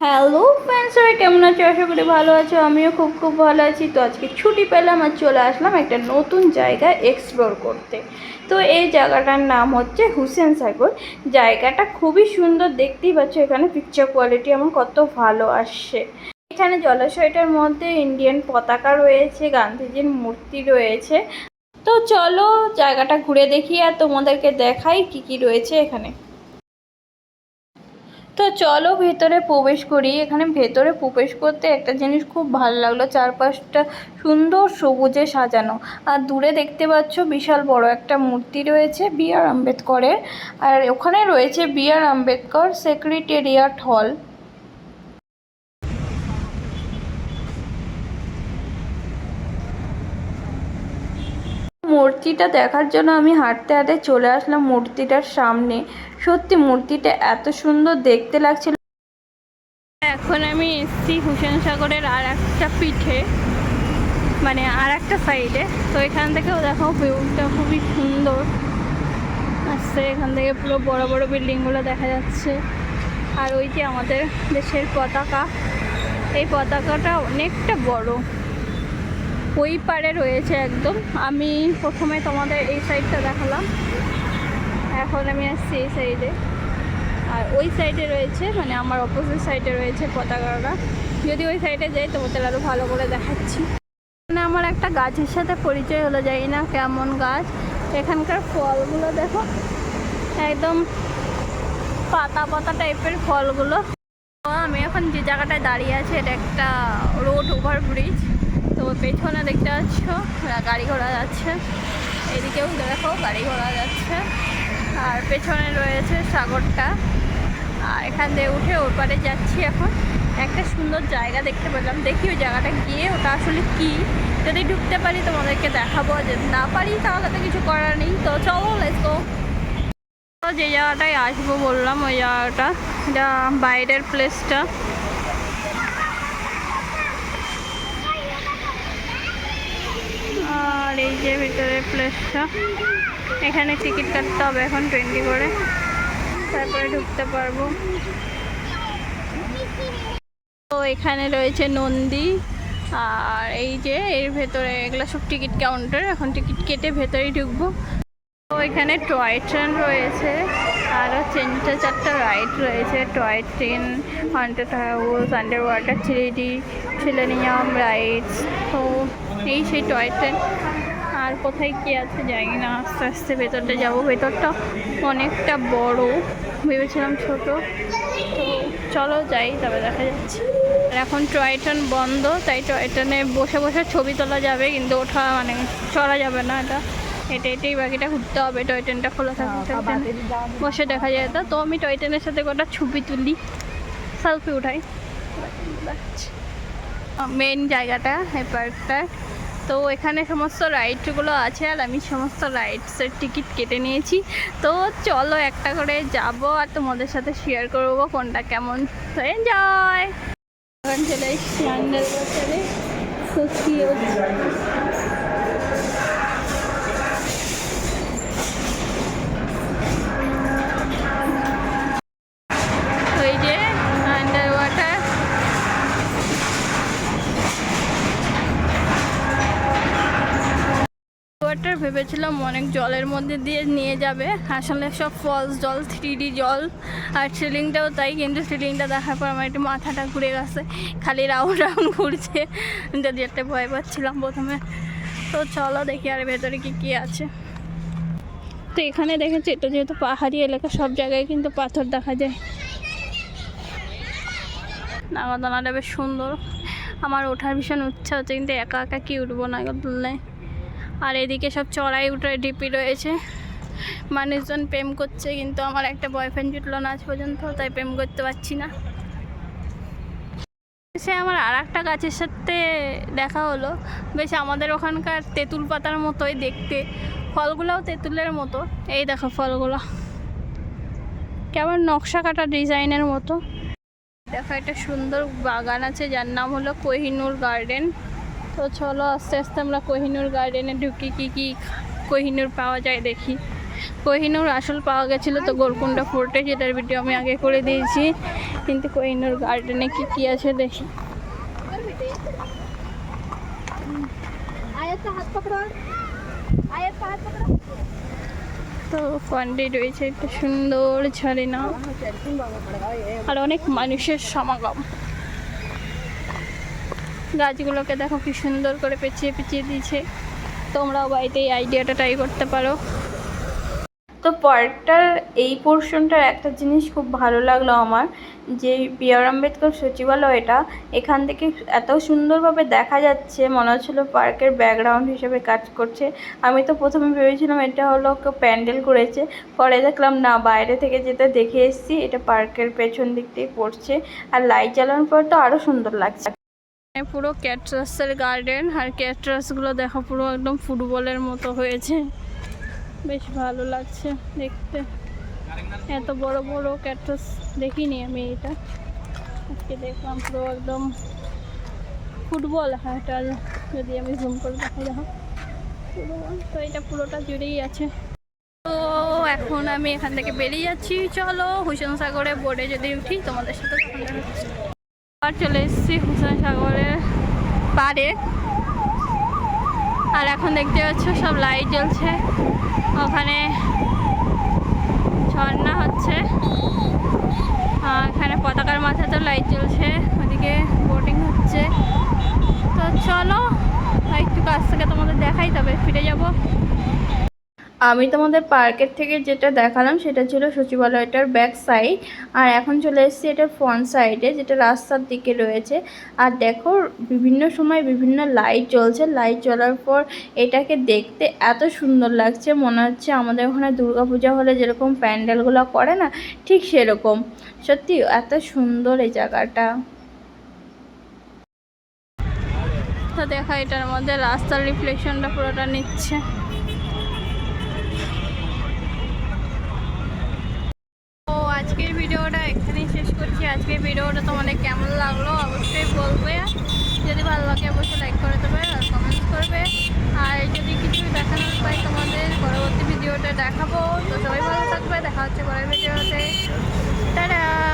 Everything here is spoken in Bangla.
হ্যালো ফ্রেন্ডস সবাই কেমন আছো? আশা করি ভালো আছো, আমিও খুব খুব ভালো আছি। তো আজকে ছুটি পেলাম আর চলে আসলাম একটা নতুন জায়গা এক্সপ্লোর করতে। তো এই জায়গাটার নাম হচ্ছে হুসেন সাগর। জায়গাটা খুবই সুন্দর, দেখতেই পাচ্ছ এখানে পিকচার কোয়ালিটি আমার কত ভালো আসছে। এখানে জলাশয়টার মধ্যে ইন্ডিয়ান পতাকা রয়েছে, গান্ধীজির মূর্তি রয়েছে। তো চলো জায়গাটা ঘুরে দেখি আর তোমাদেরকে দেখাই কি কি রয়েছে এখানে। তো চলো ভেতরে প্রবেশ করি। এখানে ভেতরে প্রবেশ করতে একটা জিনিস খুব ভালো লাগল। চারপাশটা সুন্দর সবুজে সাজানো। আর দূরে দেখতে পাচ্ছ বিশাল বড় একটা মূর্তি রয়েছে বি আর আম্বেদকরের। আর ওখানে রয়েছে বি আর আম্বেদকর সেক্রেটেরিয়াট হল। মূর্তিটা দেখার জন্য আমি হাঁটতে হাঁটতে চলে আসলাম মূর্তিটার সামনে। সত্যি মূর্তিটা এত সুন্দর দেখতে লাগছিল। এখন আমি এসছি হুসেন সাগরের আর একটা পিঠে মানে আর একটা সাইডে। তো এখান থেকেও দেখো ভিউটা খুবই সুন্দর। আসছে এখান থেকে পুরো বড় বড় বিল্ডিংগুলো দেখা যাচ্ছে। আর ওই যে আমাদের দেশের পতাকা, এই পতাকাটা অনেকটা বড়। ওই পারে রয়েছে একদম। আমি প্রথমে তোমাদের এই সাইডটা দেখালাম। এখন আমি আসছি এই সাইডে আর ওই সাইডে রয়েছে মানে আমার অপোজিট সাইডে রয়েছে পতাকাটা। যদি ওই সাইডে যাই, তোমাদের আরও ভালো করে দেখাচ্ছি। মানে আমার একটা গাছের সাথে পরিচয় হলো যাই না কেমন গাছ। এখানকার ফলগুলো দেখো। একদম পাতা পাতা টাইপের ফলগুলো। আমি এখন যে জায়গাটায় দাঁড়িয়ে আছি, এটা একটা রোড ওভার ব্রিজ তো পেছনে দেখতে পাচ্ছ গাড়ি ঘোড়া যাচ্ছে। এদিকেও দেখো গাড়ি ঘোড়া যাচ্ছে। আর পেছনে রয়েছে সাগরটা। আর এখান থেকে উঠে ওর পারে যাচ্ছি এখন। একটা সুন্দর জায়গা দেখতে পেলাম। দেখি ওই জায়গাটা গিয়ে ওটা আসলে কি? যদি ঢুকতে পারি তোমাদেরকে দেখাবো। যদি না পারি তাহলে তো কিছু করার নেই। তো চলো লেটস গো যে জায়গাটায় আসব বললাম, ওই জায়গাটা এটা বাইরের প্লেসটা আর এই যে ভিতরে প্লেসটা এখানে টিকিট কাটতে হবে এখন টোয়েন্টি করে। তারপরে ঢুকতে পারব। তো এখানে রয়েছে নন্দী, আর এই যে এর ভেতরে এগুলো সব টিকিট কাউন্টার এখন টিকিট কেটে ভেতরেই ঢুকবো। তো এখানে টয় ট্রেন রয়েছে। আরও তিনটে, চারটে রাইড রয়েছে toy train haunted house under water three D selenium rides তো এই সেই টয় ট্রেন আর কোথায় কী আছে জানি না, আস্তে আস্তে ভেতরটা যাব। ভেতরটা অনেকটা বড়, ভেবেছিলাম ছোট। তো চলো যাই তবে দেখা যাচ্ছে। আর এখন টয় ট্রেন বন্ধ, তাই টয় ট্রেনে বসে বসে ছবি তোলা যাবে, কিন্তু ওঠা মানে চলা যাবে না এটা। হেঁটে হেঁটেই বাকিটা ঘুরতে হবে টয় ট্রেনটা খোলা থাকবে বসে দেখা যায়। তো তো আমি টয় ট্রেনের সাথে কটা ছবি তুলি সেলফি উঠাই। মেন জায়গাটা, এই পার্কটা তো এখানে সমস্ত রাইডগুলো আছে আর আমি সমস্ত রাইডসের টিকিট কেটে নিয়েছি। তো চলো একটা করে যাব আর তোমাদের সাথে শেয়ার করব কোনটা কেমন। এনজয় চলে এসেছি আন্ডার ভেবেছিলাম অনেক জলের মধ্যে দিয়ে নিয়ে যাবে। আসলে সব ফলস জল থ্রি জল আর সিলিংটাও তাই, কিন্তু সিলিংটা দেখার পর আমার একটু মাথাটা ঘুরে গেছে। খালি রাউন্ড রাউন্ড ঘুরছে। যদি একটা ভয় পাচ্ছিলাম প্রথমে। তো চলো দেখি আর ভেতরে কি কি আছে। তো এখানে দেখেছি, এটা যেহেতু পাহাড়ি এলাকা, সব জায়গায় কিন্তু পাথর দেখা যায়। নাগাদানাটা বেশ সুন্দর। আমার ওঠার ভীষণ ইচ্ছা হচ্ছে, কিন্তু একা একা কি উঠবো নাগাদুল্লায় আর এদিকে সব চড়াই উঠে ডিপি রয়েছে। মানুষজন প্রেম করছে, কিন্তু আমার একটা বয়ফ্রেন্ড জুটলো না আজ পর্যন্ত, তাই প্রেম করতে পারছি না। সে আমার আর একটা গাছের সাথে দেখা হলো। বেশ আমাদের ওখানকার তেঁতুল পাতার মতোই দেখতে। ফলগুলোও তেঁতুলের মতো। এই দেখো ফলগুলো। কেমন নকশা কাটা ডিজাইনের মতো। দেখো একটা সুন্দর বাগান আছে, যার নাম হলো কোহিনুর গার্ডেন। তো চলো আস্তে আস্তে আমরা কোহিনুর গার্ডেনে ঢুকি, কী কী কোহিনুর পাওয়া যায় দেখি। কোহিনুর আসল পাওয়া গেছিল তো গোলকুন্ডা ফোর্টে যেটার ভিডিও আমি আগে করে দিয়েছি। কিন্তু কোহিনুর গার্ডেনে কী কী আছে দেখি। তো ফান্ডে রয়েছে একটা সুন্দর ঝাড়ি না। আর অনেক মানুষের সমাগম। গাছগুলোকে দেখো কি সুন্দর করে পেঁচিয়ে পেঁচিয়ে দিয়েছে। তোমরাও বাড়িতে এই আইডিয়াটা ট্রাই করতে পারো। তো পার্কটার এই পোর্শনটার একটা জিনিস খুব ভালো লাগল আমার, যে বি আর আম্বেদকর সচিবালয়টা এখান থেকে এত সুন্দরভাবে দেখা যাচ্ছে, মনে হচ্ছিল পার্কের ব্যাকগ্রাউন্ড হিসেবে কাজ করছে। আমি তো প্রথমে ভেবেছিলাম এটা হলো প্যান্ডেল করেছে, পরে দেখলাম না, বাইরে থেকে যেটা দেখে এসেছি, এটা পার্কের পেছন দিক দিয়ে পড়ছে, আর লাইট জ্বালানোর পর তো আরও সুন্দর লাগছে। পুরো ক্যাটরাসের গার্ডেন আর ক্যাটরাসগুলো দেখো, পুরো একদম ফুটবলের মতো হয়েছে। বেশ ভালো লাগছে দেখতে। এত বড় বড় ক্যাটরাস দেখিনি আমি এটা। আজকে দেখলাম পুরো একদম ফুটবল এটা যদি আমি জুম করে দেখা দেখো। তো এটা পুরোটা জুড়েই আছে। তো এখন আমি এখান থেকে বেরিয়ে যাচ্ছি। চলো হুসেন সাগরে বোর্ডে যদি উঠি, তোমাদের সাথে চলে এসেছি হুসেন সাগরের পাড়ে। আর এখন দেখতে পাচ্ছ সব লাইট জ্বলছে। ওখানে ঝর্ণা হচ্ছে। এখানে পতাকার মাথাতেও লাইট জ্বলছে, ওদিকে বোটিং হচ্ছে। তো চলো একটু কাছ থেকে তোমাদের দেখাই, তবে ফিরে যাব। আমি তোমাদের পার্কের থেকে যেটা দেখালাম সেটা ছিল সচিবালয়টার ব্যাক সাইড। আর এখন চলে এসেছি এটা ফ্রন্ট সাইডে, যেটা রাস্তার দিকে রয়েছে। আর দেখো, বিভিন্ন সময় বিভিন্ন লাইট জ্বলছে। লাইট জ্বলার পর এটাকে দেখতে এত সুন্দর লাগছে। মনে হচ্ছে আমাদের ওখানে দুর্গাপূজা হলে যেরকম প্যান্ডেলগুলো করে না, ঠিক সেরকম। সত্যি, এত সুন্দর এই জায়গাটা। দেখা, এটার মধ্যে রাস্তার রিফ্লেকশনটা পুরোটা নিচ্ছে। ভালো লাগে, অবশ্যই লাইক করে দেবে আর কমেন্ট করবে। আর যদি কিছু দেখানোর পাই তোমাদের, পরবর্তী ভিডিওটা দেখাবো। তো সবাই ভালো থাকবে, দেখা হচ্ছে পরের ভিডিওতে টাটা!